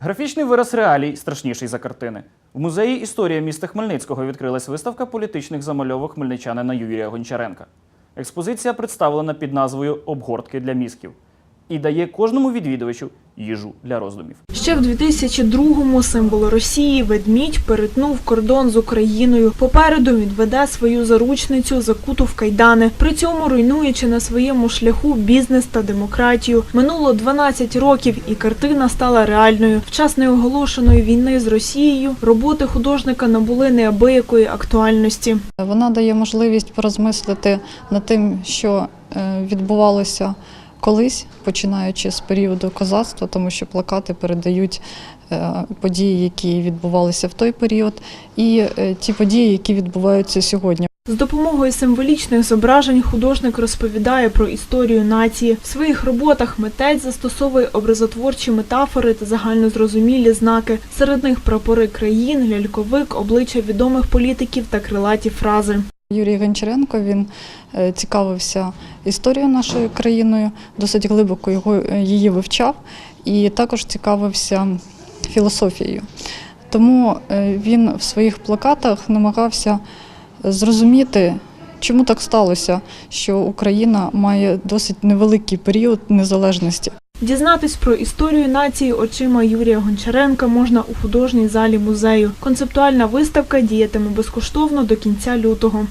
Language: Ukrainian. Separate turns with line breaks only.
Графічний вираз реалій страшніший за картини. В музеї Історія міста Хмельницького відкрилась виставка політичних замальовок хмельничанина Юрія Гончаренка. Експозиція представлена під назвою Обгортки для мізків і дає кожному відвідувачу їжу для роздумів.
Ще в 2002-му символ Росії ведмідь перетнув кордон з Україною. Попереду він веде свою заручницю, закуту в кайдани, при цьому руйнуючи на своєму шляху бізнес та демократію. Минуло 12 років, і картина стала реальною. В час неоголошеної війни з Росією роботи художника набули неабиякої актуальності.
Вона дає можливість порозмислити над тим, що е, відбувалося колись, починаючи з періоду козацтва, тому що плакати передають е, події, які відбувалися в той період, і е, ті події, які відбуваються сьогодні.
З допомогою символічних зображень художник розповідає про історію нації. В своїх роботах митець застосовує образотворчі метафори та загальнозрозумілі знаки. Серед них прапори країн, ляльковик, обличчя відомих політиків та крилаті фрази.
Юрій Гончаренко він е, цікавився історією нашою країною, досить глибоко його, е, її вивчав і також цікавився філософією. Тому е, він в своїх плакатах намагався зрозуміти, чому так сталося, що Україна має досить невеликий період незалежності.
Дізнатись про історію нації очима Юрія Гончаренка можна у художній залі музею. Концептуальна виставка діятиме безкоштовно до кінця лютого.